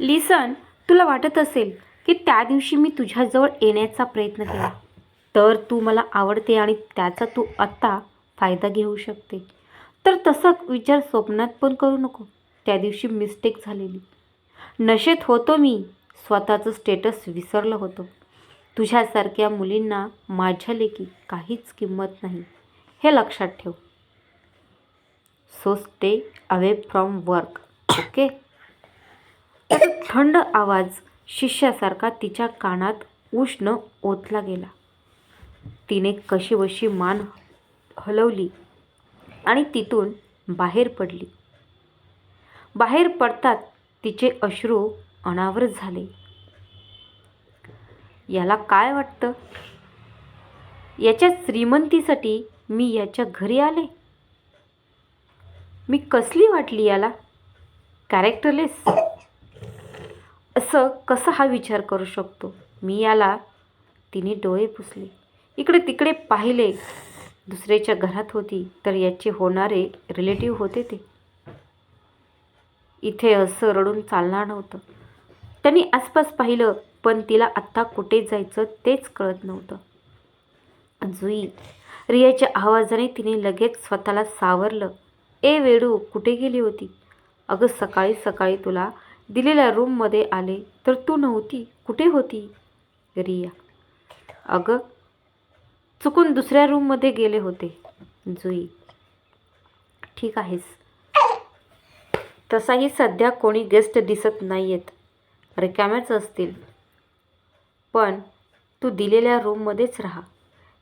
लिसन तुला वाटत असेल की त्या दिवशी मी तुझ्याजवळ येण्याचा प्रयत्न केला. तर तू मला आवडते आणि त्याचा तू आत्ता फायदा घेऊ शकते. तर तसा विचार स्वप्नात पण करू नको. त्या दिवशी मिस्टेक झालेली. नशेत होतो मी. स्वतःचं स्टेटस विसरलं होतं. तुझ्यासारख्या मुलींना माझ्या लेखी काहीच किंमत नाही. हे लक्षात ठेव. So stay away from work okay थंड आवाज शिष्यासारखा तिच्या कानात उष्ण ओतला गेला. तिने कशीबशी मान हलवली आणि तिथून बाहेर पडली. बाहेर पडतात तिचे अश्रू अनावर झाले. याला काय वाटतं? याच्या श्रीमंतीसाठी मी याच्या घरी आले? मी कसली वाटली याला? कॅरेक्टरलेस? असं कसं हा विचार करू शकतो? मी याला तिने डोळे पुसले. इकडे तिकडे पाहिले. दुसऱ्याच्या घरात होती तर याचे होणारे रिलेटिव्ह होते ते. इथे असं रडून चालणार नव्हतं. त्यांनी आसपास पाहिलं पण तिला आत्ता कुठे जायचं तेच कळत नव्हतं. जुई रियाच्या आवाजाने तिने लगेच स्वतःला सावरलं. ए वेडू कुठे गेली होती? अगं सकाळी सकाळी तुला दिलेल्या रूममध्ये आले तर तू नव्हती. कुठे होती? रिया. अगं चुकून दुसऱ्या रूममध्ये गेले होते. जुई. ठीक आहेस. तसाही सध्या कोणी गेस्ट दिसत नाही आहेत रिकाम्याच असतील. पण तू दिलेल्या रूममध्येच राहा.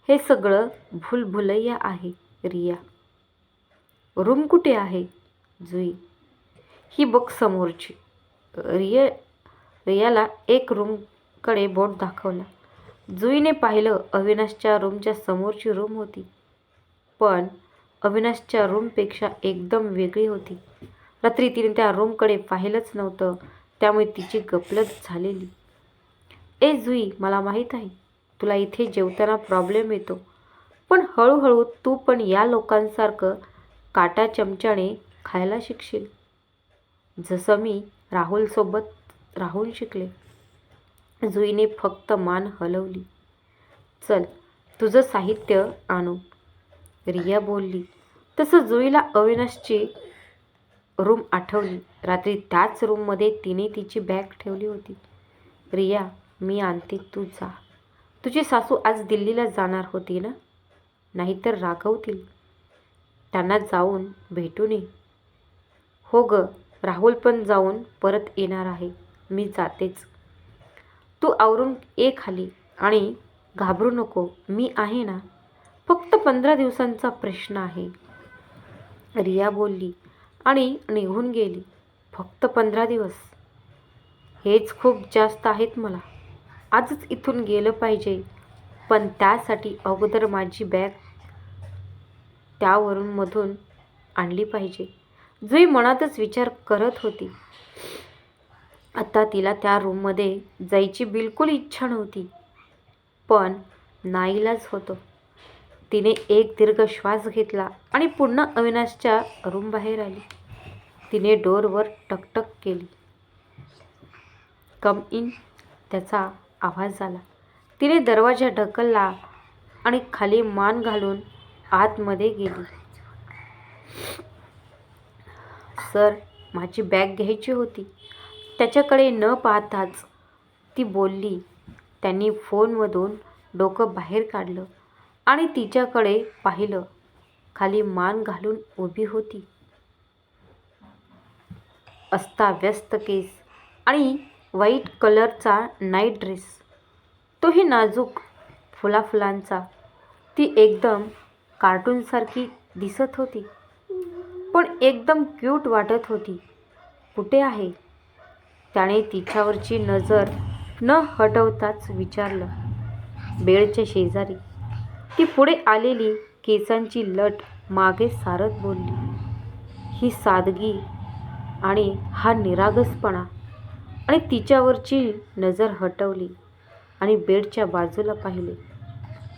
हे सगळं भूलभुलैया आहे रिया. रूम कुठे आहे? जुई. ही बघ समोरची. रिया रियाला एक रूमकडे बोट दाखवला. जुईने पाहिलं अविनाशच्या रूमच्या समोरची रूम होती पण अविनाशच्या रूमपेक्षा एकदम वेगळी होती. रात्री तिने त्या रूमकडे पाहिलंच नव्हतं त्यामुळे तिची गपलत झालेली. ए जुई मला माहीत आहे तुला इथे जेवताना प्रॉब्लेम येतो पण हळूहळू तू पण या लोकांसारखं काटा चमच्याने खायला शिकशील. जसं मी राहुलसोबत राहून शिकले. जुईने फक्त मान हलवली. चल तुझं साहित्य आणू. रिया बोलली. तसं जुईला अविनाशची रूम आठवली. रात्री त्याच रूममध्ये तिने तिची बॅग ठेवली होती. रिया मी आणते तू जा. तुझी सासू आज दिल्लीला जाणार होती ना? नाहीतर रागवतील. त्यांना जाऊन भेटू ये हो ग राहुल पण जाऊन परत येणार आहे. मी जातेच. तू आवरून ये खाली आणि घाबरू नको. मी आहे ना? फक्त पंधरा दिवसांचा प्रश्न आहे. रिया बोलली आणि निघून गेली. फक्त पंधरा दिवस? हेच खूप जास्त आहेत मला. आजच इथून गेलं पाहिजे. पण त्यासाठी अगोदर माझी बॅग त्यावरून मधून आणली पाहिजे. जुई मनातच विचार करत होती. आता तिला त्या रूममध्ये जायची बिलकुल इच्छा नव्हती. पण नाईलाज होतं. तिने एक दीर्घ श्वास घेतला आणि पुन्हा अविनाशच्या रूमबाहेर आली. तिने डोरवर टकटक केली. कम इन त्याचा आवाज आला. तिने दरवाजा ढकलला आणि खाली मान घालून आतमध्ये गेली. सर माझी बॅग घ्यायची होती. त्याच्याकडे न पाहताच ती बोलली. त्यांनी फोनमधून डोकं बाहेर काढलं आणि तिच्याकडे पाहिलं. खाली मान घालून उभी होती. अस्ताव्यस्त केस आणि व्हाईट कलरचा नाईट ड्रेस. तोही नाजूक फुलाफुलांचा. ती एकदम कार्टूनसारखी दिसत होती. पण एकदम क्यूट वाटत होती. कुठे आहे? त्याने तिच्यावरची नजर न हटवताच विचारलं. बेडच्या शेजारी. ती पुढे आलेली केसांची लट मागे सारत बोलली. ही सादगी आणि हा निरागसपणा. आणि तिच्यावरची नजर हटवली आणि बेडच्या बाजूला पाहिले.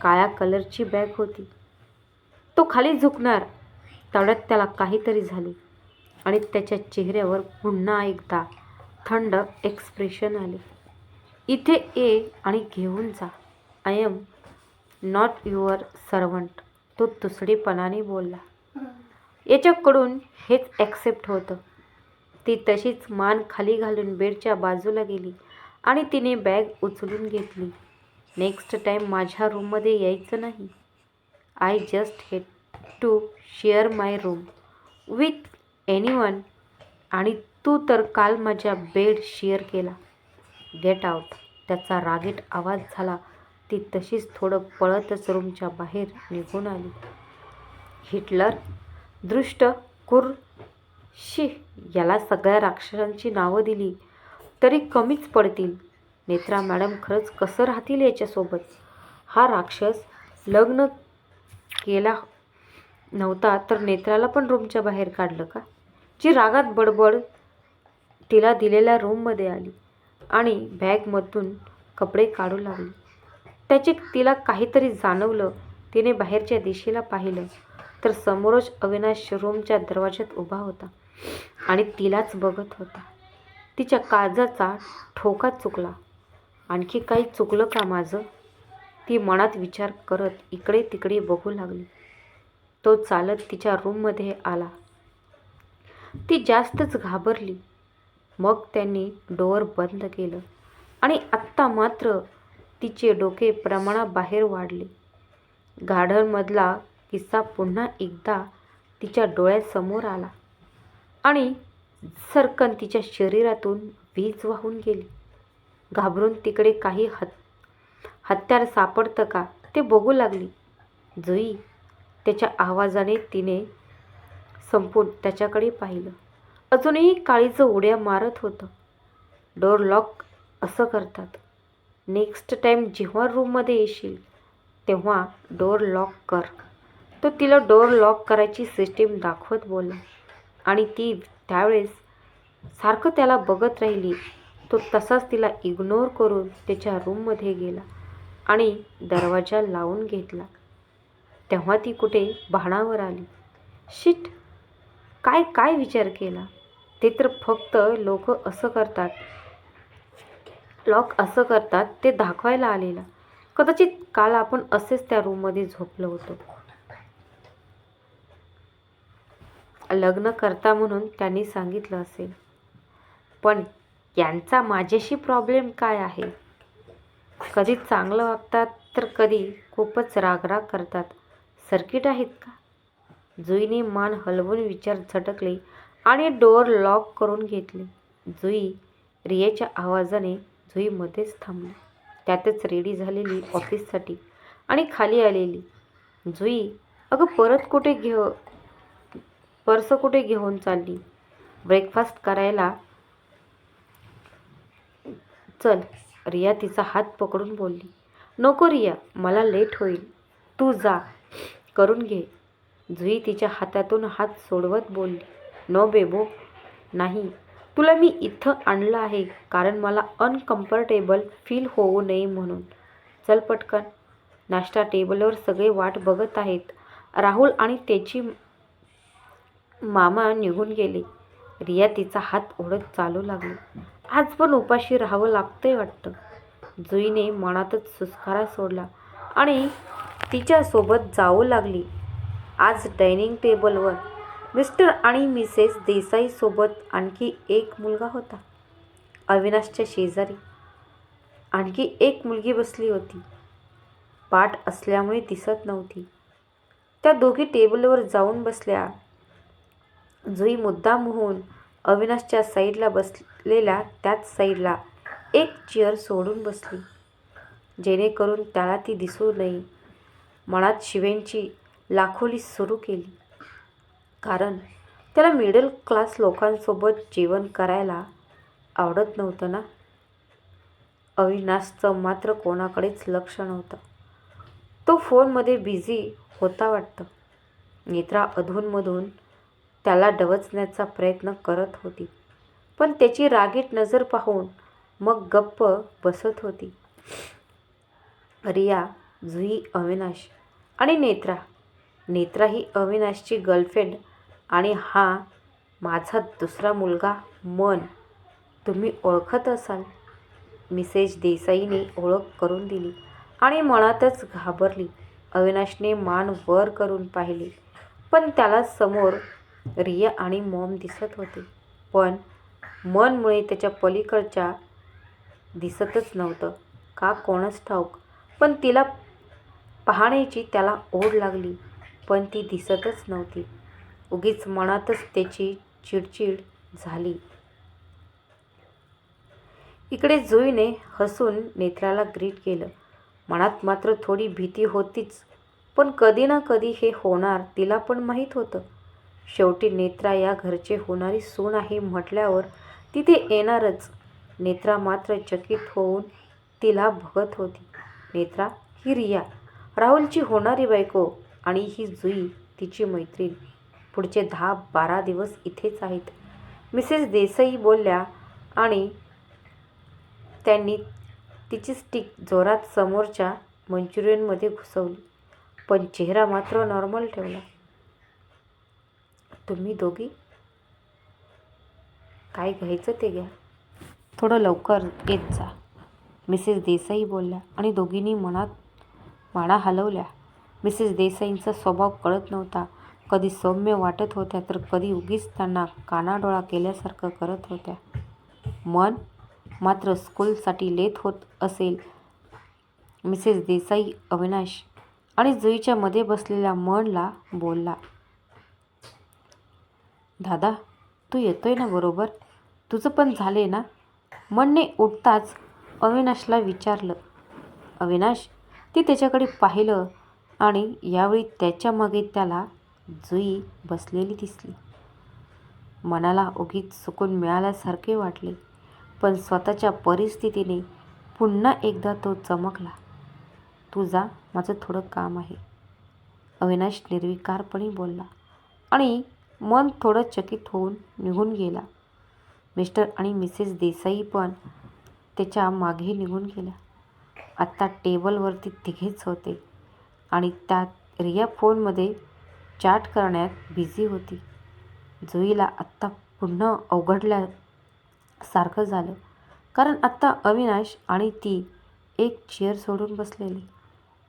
काळ्या कलरची बॅग होती. तो खाली झुकणार. तेवढ्यात त्याला काहीतरी झाले आणि त्याच्या चेहऱ्यावर पुन्हा एकदा थंड एक्सप्रेशन आले. इथे ये आणि घेऊन जा. I am not your servant तो तुसडेपणाने बोलला. याच्याकडून हेच ॲक्सेप्ट होतं. ती तशीच मान खाली घालून बेडच्या बाजूला गेली आणि तिने बॅग उचलून घेतली. नेक्स्ट टाईम माझ्या रूममध्ये यायचं नाही. I just hate to share my room with anyone आणि तू तर काल माझ्या बेड शेअर केला. गेट आउट त्याचा रागीट आवाज झाला. ती तशीच थोडं पळतच रूमच्या बाहेर निघून आली. हिटलर दृष्ट कुर शी याला सगळ्या राक्षसांची नावं दिली. तरी कमीच पडतील. नेत्रा मॅडम खरंच कसं राहतील याच्यासोबत? हा राक्षस लग्न केला नव्हता तर नेत्राला पण रूमच्या बाहेर काढलं का? जी रागात बडबड तिला दिलेल्या रूममध्ये आली आणि बॅगमधून कपडे काढू लागली. त्याचे तिला काहीतरी जाणवलं. तिने बाहेरच्या दिशेला पाहिलं तर समोरच अविनाश रूमच्या दरवाज्यात उभा होता आणि तिलाच बघत होता. तिच्या काळजाचा ठोका चुकला. आणखी काही चुकलं का माझं? ती मनात विचार करत इकडे तिकडे बघू लागली. तो चालत तिच्या रूममध्ये आला. ती जास्तच घाबरली. मग त्यांनी डोअर बंद केलं आणि आत्ता मात्र तिचे डोके प्रमाणाबाहेर वाढले. गार्डनमधला किस्सा पुन्हा एकदा तिच्या डोळ्यासमोर आला आणि सरकन तिच्या शरीरातून वीज वाहून गेली. घाबरून तिकडे काही हत हत्यार सापडतं का ते बघू लागली. जुई त्याच्या आवाजाने तिने संपून त्याच्याकडे पाहिलं. अजूनही काळीचं उड्या मारत होतं. डोर लॉक असं करतात. नेक्स्ट टाईम जेव्हा रूममध्ये येशील तेव्हा डोर लॉक कर. तो तिला डोर लॉक करायची सिस्टीम दाखवत बोलला. आणि ती त्यावेळेस सारखं त्याला बघत राहिली. तो तसाच तिला इग्नोर करून त्याच्या रूममध्ये गेला आणि दरवाजा लावून घेतला. तेव्हा ती कुठे भाणावर आली. शिट काय काय विचार केला? ते तर फक्त लोक असं करतात. लोक असं करतात ते दाखवायला आलेला. कदाचित काल आपण असेच त्या रूममध्ये झोपलो होतो. लग्न करता म्हणून त्यांनी सांगितलं असेल. पण यांचा माझ्याशी प्रॉब्लेम काय आहे? कधी चांगलं वागतात तर कधी खूपच रागराग करतात. सर्किट आहेत का? जुईने मान हलवून विचार झटकले आणि डोअर लॉक करून घेतले. जुई रियाच्या आवाजाने जुईमध्येच थांबली. त्यातच रेडी झालेली ऑफिससाठी आणि खाली आलेली. जुई अगं परत कुठे घेऊ? पर्स कुठे घेऊन चालली? ब्रेकफास्ट करायला? चल रिया तिचा हात पकडून बोलली. नको रिया मला लेट होईल. तू जा करून घे. जुई तिच्या हातातून हात सोडवत बोलली. नो बेबो नाही. तुला मी इथं आणलं आहे कारण मला अनकम्फर्टेबल फील होऊ नये म्हणून. चल पटकन. नाश्ता टेबलवर सगळे वाट बघत आहेत. राहुल आणि त्याची मामा निघून गेले. रिया तिचा हात ओढत चालू लागली. आज पण उपाशी राहावं लागतंय वाटतं. जुईने मनातच सुस्कारा सोडला आणि तिच्यासोबत जाऊ लागली. आज डायनिंग टेबलवर मिस्टर आणि मिसेस देसाईसोबत आणखी एक मुलगा होता. अविनाशच्या शेजारी आणखी एक मुलगी बसली होती. पाठ असल्यामुळे दिसत नव्हती. त्या दोघी टेबलवर जाऊन बसल्या. जुई मुद्दाम होऊन अविनाशच्या साईडला बसलेल्या त्याच साईडला एक चेअर सोडून बसली. जेणेकरून त्याला ती दिसू नये. मनात शिवेंची लाखोली सुरू केली. कारण त्याला मिडल क्लास लोकांसोबत जेवण करायला आवडत नव्हतं ना. अविनाशचं मात्र कोणाकडेच लक्ष नव्हतं. तो फोनमध्ये बिझी होता वाटतं. नेत्रा अधूनमधून त्याला डवचण्याचा प्रयत्न करत होती. पण त्याची रागीट नजर पाहून मग गप्प बसत होती. रिया जुई अविनाश आणि नेत्रा. नेत्रा ही अविनाशची गर्लफ्रेंड आणि हा माझा दुसरा मुलगा मन. तुम्ही ओळखत असाल. मिसेस देसाईने ओळख करून दिली आणि मनातच घाबरली. अविनाशने मान वर करून पाहिले. पण त्याला समोर रिया आणि मॉम दिसत होते. पण मनमुळे त्याच्या पलीकडच्या दिसतच नव्हतं. का कोणच ठाऊक. पण तिला पाहण्याची त्याला ओढ लागली पण ती दिसतच नव्हती. उगीच मनातच त्याची चिडचिड झाली. इकडे जुईने हसून नेत्राला ग्रीट केलं. मनात मात्र थोडी भीती होतीच पण कधी ना कधी हे होणार तिला पण माहीत होतं. शेवटी नेत्रा या घरचे होणारी सून आहे म्हटल्यावर तिथे येणारच. नेत्रा मात्र चकित होऊन तिला बघत होती. नेत्रा ही रिया. राहुलची होणारी बायको आणि ही जुई तिची मैत्रीण. पुढचे दहा बारा दिवस इथेच आहेत. मिसेस देसाई बोलल्या आणि त्यांनी तिची स्टिक जोरात समोरच्या मंचुरियनमध्ये घुसवली. पण चेहरा मात्र नॉर्मल ठेवला. तुम्ही दोघी? काय घ्यायचं ते घ्या. थोडं लवकर येत जा. मिसेस देसाई बोलल्या आणि दोघींनी मनात माणा हलवल्या. मिसेस देसाईंचा स्वभाव कळत नव्हता. कधी सौम्य वाटत होत्या तर कधी उगीच त्यांना कानाडोळा केल्यासारखं करत होत्या. मन मात्र स्कूलसाठी लेत होत असेल. मिसेस देसाई अविनाश आणि जुईच्या मध्ये बसलेल्या मनला बोलला दादा तू येतोय ना बरोबर? तुझं पण झाले ना? मनने उठताच अविनाशला विचारलं. अविनाश ती त्याच्याकडे पाहिलं आणि यावेळी त्याच्यामागे त्याला जुई बसलेली दिसली. मनाला उगीच सुकून मिळाल्यासारखे वाटले पण स्वतःच्या परिस्थितीने पुन्हा एकदा तो चमकला. तू जा माझं थोडं काम आहे अविनाश निर्विकारपणे बोलला आणि मन थोडं चकित होऊन निघून गेला. मिस्टर आणि मिसेस देसाई पण त्याच्यामागे निघून गेल्या. आत्ता टेबलवरती तिघेच होते आणि त्यात रिया फोनमध्ये चॅट करण्यात बिझी होती. जुईला आत्ता पुन्हा अवघडल्यासारखं झालं कारण आत्ता अविनाश आणि ती एक चेअर सोडून बसलेली.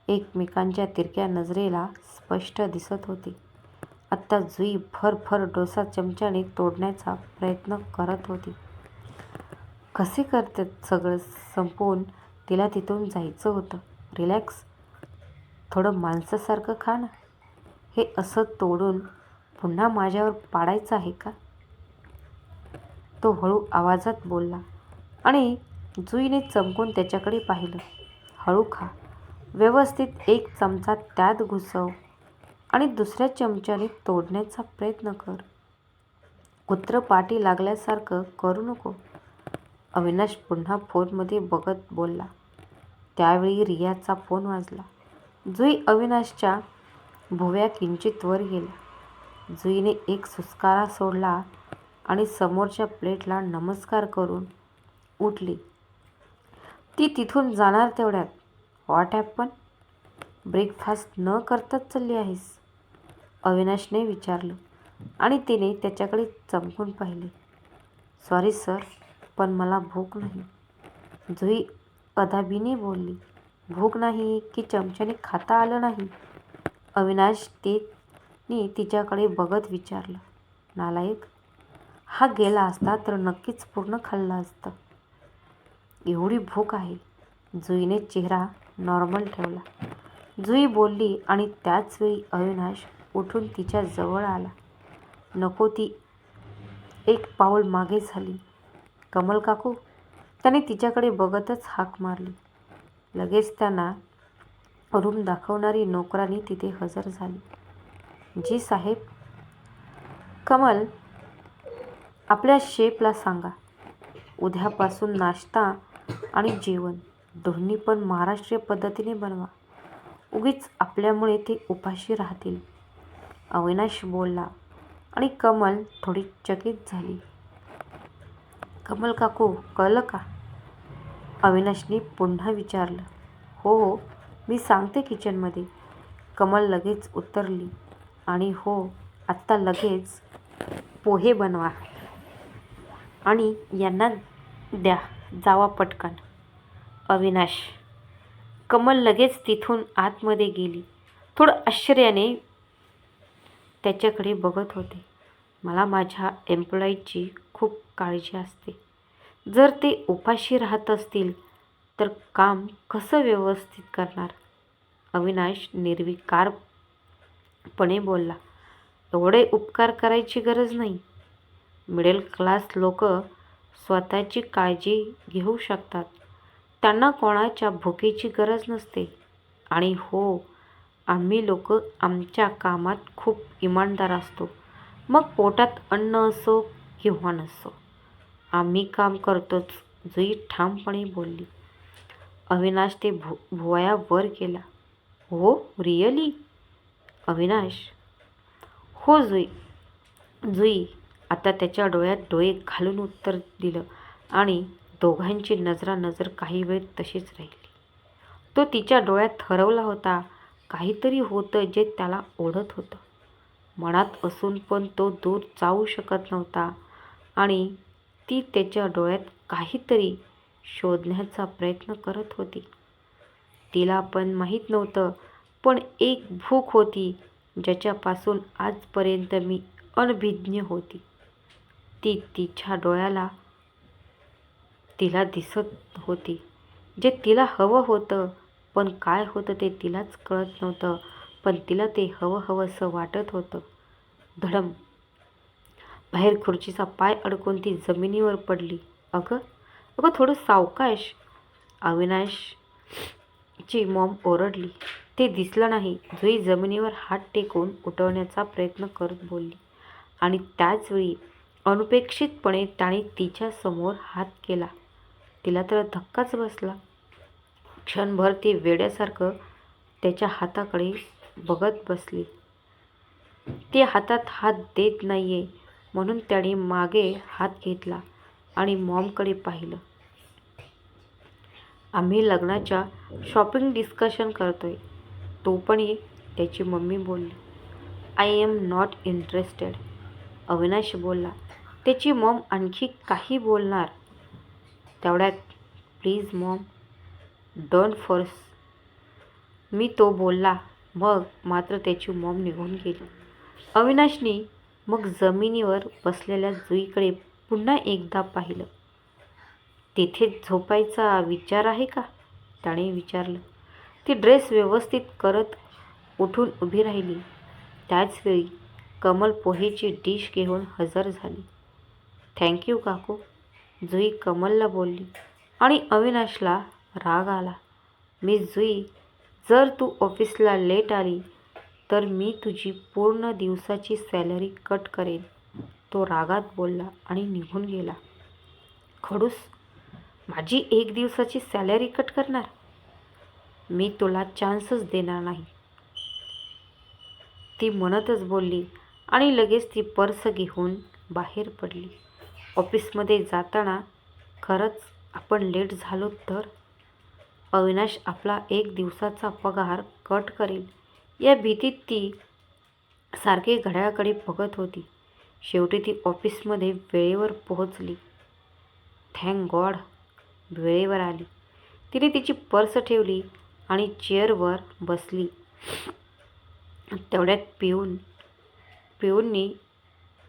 एकमेकांच्या तिरक्या नजरेला स्पष्ट दिसत होती. आत्ता जुई भर डोसा चमच्याने तोडण्याचा प्रयत्न करत होती. कसे करतात सगळं संपवून तिला तिथून जायचं होतं. रिलॅक्स. थोडं माणसासारखं खा ना. हे असं तोडून पुन्हा माझ्यावर पाडायचं आहे का? तो हळू आवाजात बोलला. आणि जुईने चमकून त्याच्याकडे पाहिलं. हळू खा. व्यवस्थित एक चमचा त्यात घुसव आणि दुसऱ्या चमच्याने तोडण्याचा प्रयत्न कर. कुत्र पाठी लागल्यासारखं करू नको. अविनाश पुन्हा फोनमध्ये बघत बोलला. त्यावेळी रियाचा फोन वाजला. जुई अविनाशच्या भुव्या किंचित वर गेला. जुईने एक सुस्कारा सोडला आणि समोरच्या प्लेटला नमस्कार करून उठली. ती तिथून जाणार तेवढ्यात. व्हॉट पण ब्रेकफास्ट न करताच चालली आहेस? अविनाशने विचारलं आणि तिने त्याच्याकडे चमकून पाहिले. सॉरी सर पण मला भूक नाही. जुई अदाबीने बोलली भूक नाही की चमच्याने खाता आलं नाही? अविनाश तेने तिच्याकडे बघत विचारलं नालायक हा गेला असता तर नक्कीच पूर्ण खाल्लं असतं. एवढी भूक आहे. जुईने चेहरा नॉर्मल ठेवला. जुई बोलली आणि त्याचवेळी अविनाश उठून तिच्या जवळ आला. नको ती एक पाऊल मागे झाली. कमल काकू? त्याने तिच्याकडे बघतच हाक मारली. लगेच त्यांना रूम दाखवणारी नोकरानी तिथे हजर झाली. जी साहेब कमल आपल्या शेपला सांगा. उद्यापासून नाश्ता आणि जेवण. दोन्ही पण महाराष्ट्रीय पद्धतीने बनवा. उगीच आपल्यामुळे ते उपाशी राहतील. अविनाश बोलला आणि कमल थोडी चकित झाली. कमल काकू कळलं का? अविनाशने पुन्हा विचारलं. हो हो मी सांगते किचनमध्ये. कमल लगेच उतरली आणि हो आत्ता लगेच पोहे बनवा आणि यांना द्या जावा पटकन. अविनाश कमल लगेच तिथून आतमध्ये गेली. थोडं आश्चर्याने त्याच्याकडे बघत होते. मला माझ्या एम्प्लॉईची काळजी असते. जर ते उपाशी राहत असतील तर काम कसं व्यवस्थित करणार? अविनाश निर्विकारपणे बोलला. एवढे उपकार करायची गरज नाही. मिडल क्लास लोक स्वतःची काळजी घेऊ शकतात. त्यांना कोणाच्या भुकेची गरज नसते. आणि हो आम्ही लोक आमच्या कामात खूप इमानदार असतो. मग पोटात अन्न असो किंवा नसो. आम्ही काम करतोच जुई ठामपणे बोलली. अविनाश ते भु भुवया वर केला हो रिअली? अविनाश. हो जुई. जुई आता त्याच्या डोळ्यात डोळे घालून उत्तर दिलं आणि दोघांची नजरानजर काही वेळ तशीच राहिली. तो तिच्या डोळ्यात हरवला होता. काहीतरी होतं जे त्याला ओढत होतं. मनात असून पण तो दूर जाऊ शकत नव्हता आणि ती त्याच्या डोळ्यात काहीतरी शोधण्याचा प्रयत्न करत होती. तिला पण माहीत नव्हतं पण एक भूक होती ज्याच्यापासून आजपर्यंत मी अनभिज्ञ होती. ती तिच्या डोळ्याला तिला दिसत होती जे तिला हवं होतं. पण काय होतं ते तिलाच कळत नव्हतं पण तिला ते हवं हवंसं वाटत होतं. धडम बाहेर खुर्चीचा पाय अडकून ती जमिनीवर पडली. अगं अगं थोडं सावकाश. अविनाशची मॉम ओरडली. ते दिसलं नाही. जुई जमिनीवर हात टेकून उठवण्याचा प्रयत्न करत बोलली. आणि त्याचवेळी अनुपेक्षितपणे त्याने तिच्यासमोर हात केला. तिला तर धक्काच बसला. क्षणभर ती वेड्यासारखं त्याच्या हाताकडे बघत बसली. ती हातात हात देत नाही आहे म्हणून त्याने मागे हात घेतला आणि मॉमकडे पाहिलं. आम्ही लग्नाच्या शॉपिंग डिस्कशन करतोय. तो पण ये त्याची मम्मी बोलली. I am not interested. Avinash बोलला. त्याची मॉम आणखी काही बोलणार. तेवढ्यात प्लीज मॉम डोंट फोर्स. मी तो बोलला. मग मात्र त्याची मॉम निघून गेली. अविनाशनी मग जमिनीवर बसलेल्या जुईकडे पुन्हा एकदा पाहिलं. तिथे झोपायचा विचार आहे का? त्याने विचारलं. ती ड्रेस व्यवस्थित करत उठून उभी राहिली. त्याचवेळी कमल पोहेची डिश घेऊन हजर झाली. थँक्यू काकू जुई कमलला बोलली. आणि अविनाशला राग आला. मी जुई जर तू ऑफिसला लेट आली तर मी तुझी पूर्ण दिवसाची सॅलरी कट करेन. तो रागात बोलला आणि निघून गेला. खडूस माझी एक दिवसाची सॅलरी कट करणार? मी तुला चान्सच देणार नाही. ती म्हणतच बोलली आणि लगेच ती पर्स घेऊन बाहेर पडली. ऑफिसमध्ये जाताना खरंच आपण लेट झालो तर? अविनाश आपला एक दिवसाचा पगार कट करेल. या भीतीत ती सारखी घड्याळाकडे बघत होती. शेवटी ती ऑफिसमध्ये वेळेवर पोहोचली. थँक गॉड वेळेवर आली. तिने तिची पर्स ठेवली आणि चेअरवर बसली. तेवढ्यात पिऊन पिऊननी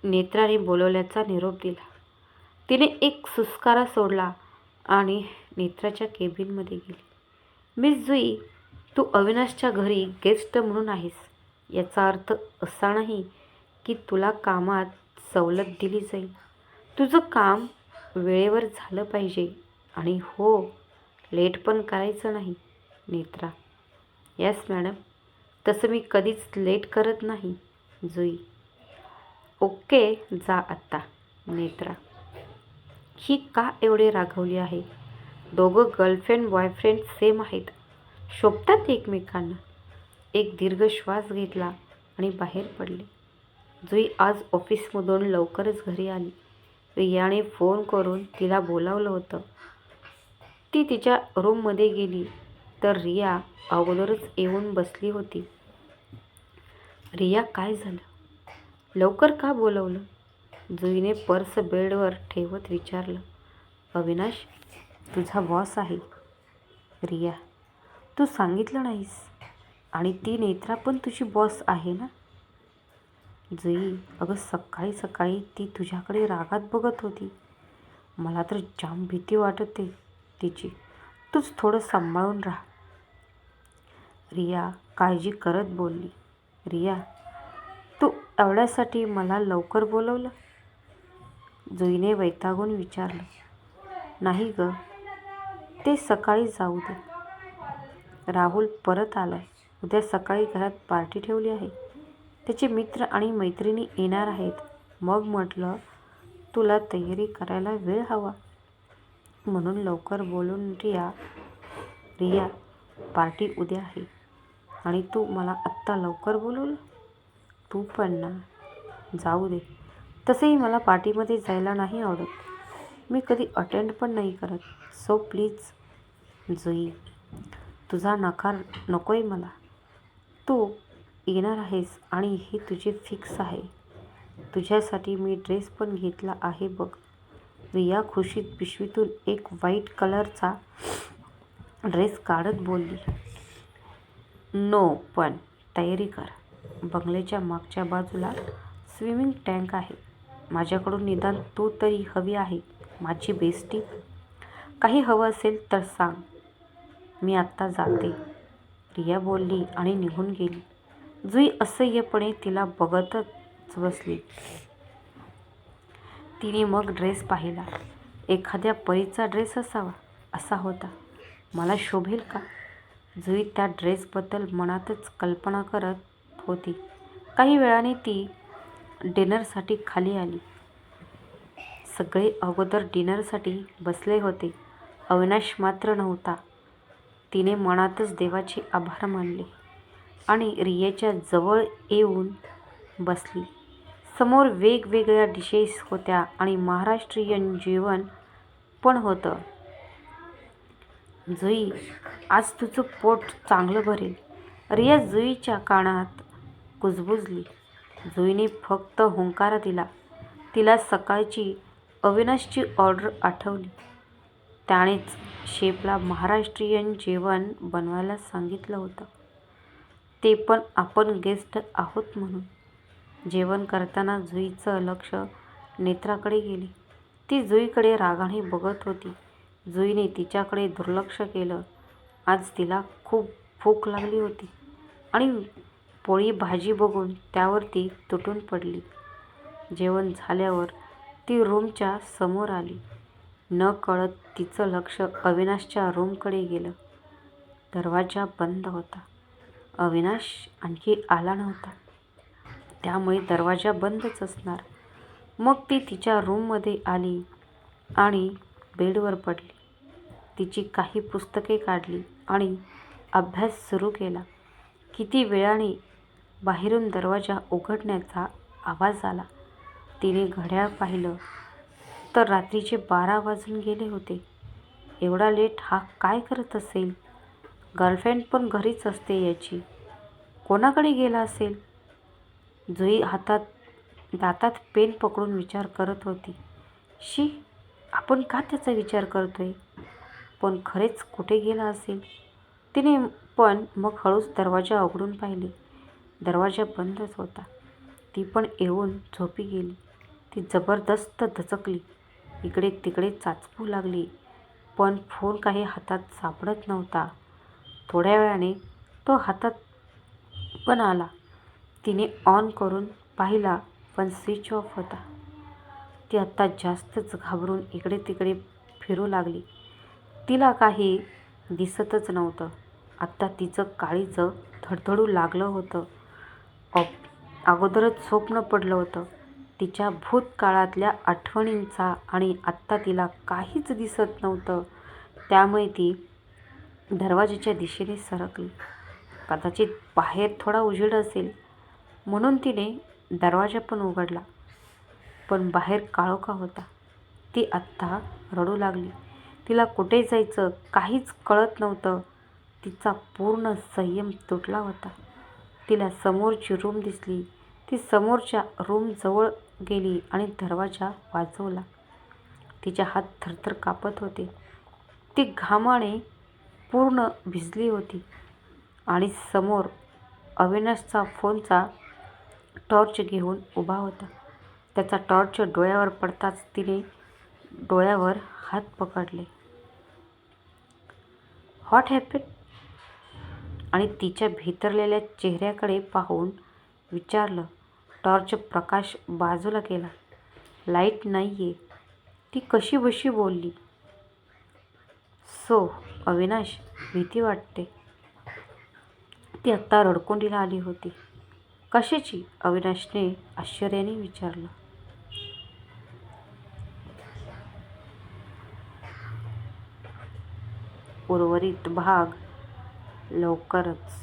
नेत्राने बोलवल्याचा निरोप दिला. तिने एक सुस्कारा सोडला आणि नेत्राच्या केबिनमध्ये गेली. मिस जुई तू अविनाशच्या घरी गेस्ट म्हणून आहेस. याचा अर्थ असा नाही की तुला कामात सवलत दिली जाईल. तुझं काम वेळेवर झालं पाहिजे आणि हो लेट पण करायचं नाही नेत्रा. Yes madam. तसं मी कधीच लेट करत नाही जुई. ओके जा आत्ता नेत्रा. ही का एवढे रागवली आहे? दोघं गर्लफ्रेंड बॉयफ्रेंड सेम आहेत. शोभतात एकमेकांना. एक दीर्घ श्वास घेतला आणि बाहेर पडले. जुई आज ऑफिसमधून लवकरच घरी आली. रियाने फोन करून तिला बोलावलं होतं. ती तिच्या रूममध्ये गेली तर रिया अगोदरच येऊन बसली होती. रिया काय झालं? लवकर का बोलवलं? जुईने पर्स बेडवर ठेवत विचारलं. अविनाश तुझा बॉस आहे. रिया तू सांगितलं नाहीस. आणि ती नेत्रा पण तुझी बॉस आहे ना? जुई अगं सकाळी सकाळी ती तुझ्याकडे रागात बघत होती. मला तर जाम भीती वाटते तिची. तूच थोडं सांभाळून राहा. रिया काळजी करत बोलली. रिया तू एवढ्यासाठी मला लवकर बोलवलं? जुईने वैतागून विचारलं. नाही ग ते सकाळी जाऊ दे. राहुल परत आलाय. उद्या सकाळी घरात पार्टी ठेवली आहे. त्याचे मित्र आणि मैत्रिणी येणार आहेत. मग म्हटलं तुला तयारी करायला वेळ हवा. म्हणून लवकर बोलून रिया रिया पार्टी उद्या आहे. आणि तू मला आत्ता लवकर बोलवलं? तू पण ना. जाऊ दे. तसेही मला पार्टीमध्ये जायला नाही आवडत. मी कधी अटेंड पण नाही करत. So please Jui. तुझा नकार नको आहे मला. तू येणार आहेस आणि हे तुझे फिक्स आहे. तुझ्यासाठी मी ड्रेस पण घेतला आहे बघ. रिया खुशीत पिशवीतून एक व्हाईट कलरचा ड्रेस काढत बोलली. नो पण तयारी कर. बंगल्याच्या मागच्या बाजूला स्विमिंग टँक आहे. माझ्याकडून निदान तू तरी हवी आहे. माझी बेस्टी काही हवं असेल तर सांग. मी आत्ता जाते. रिया बोलली आणि निघून गेली. जुई असह्यपणे तिला बघतच बसली. तिने मग ड्रेस पाहिला. एखाद्या परीचा ड्रेस असावा असा होता. मला शोभेल का? जुई त्या ड्रेसबद्दल मनातच कल्पना करत होती. काही वेळाने ती डिनरसाठी खाली आली. सगळे अगोदर डिनरसाठी बसले होते. अविनाश मात्र नव्हता. तिने मनातच देवाचे आभार मानले आणि रियाच्या जवळ येऊन बसली. समोर वेगवेगळ्या डिशेस होत्या आणि महाराष्ट्रीयन जेवण पण होतं. जुई आज तुझं पोट चांगलं भरेल. रिया जुईच्या कानात कुजबुजली. जुईने फक्त हुंकारा दिला. तिला सकाळची अविनाशची ऑर्डर आठवली. त्यानेच शेफला महाराष्ट्रीयन जेवण बनवायला सांगितलं होतं. ते पण आपण गेस्ट आहोत म्हणून. जेवण करताना जुईचं लक्ष नेत्राकडे गेले. ती जुईकडे रागाने बघत होती. जुईने तिच्याकडे दुर्लक्ष केलं. आज तिला खूप भूक लागली होती आणि पोळी भाजी बघून त्यावर ती तुटून पडली. जेवण झाल्यावर ती रूमच्या समोर आली. न कळत तिचं लक्ष अविनाशच्या रूमकडे गेलं. दरवाजा बंद होता. अविनाश आणखी आला नव्हता. त्यामुळे दरवाजा बंदच असणार. मग ती तिच्या रूममध्ये आली आणि बेडवर पडली. तिची काही पुस्तके काढली आणि अभ्यास सुरू केला. किती वेळाने बाहेरून दरवाजा उघडण्याचा आवाज आला. तिने घड्याळ पाहिलं. तर रात्रीचे बारा वाजून गेले होते. एवढा लेट हा काय करत असेल? गर्लफ्रेंड पण घरीच असते याची. कोणाकडे गेला असेल? जुई हातात दातात पेन पकडून विचार करत होती. शी आपण का त्याचा विचार करतोय? पण खरेच कुठे गेला असेल? तिने पण मग हळूच दरवाजा उघडून पाहिले. दरवाजा बंदच होता. ती पण येऊन झोपी गेली. ती जबरदस्त धचकली इकडे तिकडे चाचपू लागली. पण फोन काही हातात सापडत नव्हता. थोड्या वेळाने तो हातात पण आला. तिने ऑन करून पाहिला पण स्विच ऑफ होता. ती आत्ता जास्तच घाबरून इकडे तिकडे फिरू लागली. तिला काही दिसतच नव्हतं. आत्ता तिचं काळीचं धडधडू लागलं होतं. अगोदरच स्वप्न पडलं होतं. तिच्या भूतकाळातल्या आठवणींचा आणि आत्ता तिला काहीच दिसत नव्हतं त्यामुळे ती दरवाजाच्या दिशेने सरकली. कदाचित बाहेर थोडा उजेड असेल म्हणून तिने दरवाजा पण उघडला. पण बाहेर काळोखा होता. ती आत्ता रडू लागली. तिला कुठे जायचं काहीच कळत नव्हतं. तिचा पूर्ण संयम तुटला होता. तिला समोरची रूम दिसली. ती समोरच्या रूमजवळ गेली आणि दरवाजा वाजवला. तिचे हात थरथर कापत होते. ती घामाने पूर्ण भिजली होती आणि समोर अविनाशचा फोनचा टॉर्च घेऊन उभा होता. त्याचा टॉर्च डोळ्यावर पडताच तिने डोळ्यावर हात पकडले. व्हॉट हॅपन आणि तिच्या भितरलेल्या चेहऱ्याकडे पाहून विचारलं. टॉर्च प्रकाश बाजूला केला. लाइट नाहीये. ती कशी बशी बोलली? सो अविनाश भीती वाटते. ती आत्ता रडकुंडीला आली होती. कशाची? अविनाशने आश्चर्याने विचारलं. उर्वरित भाग लवकरच.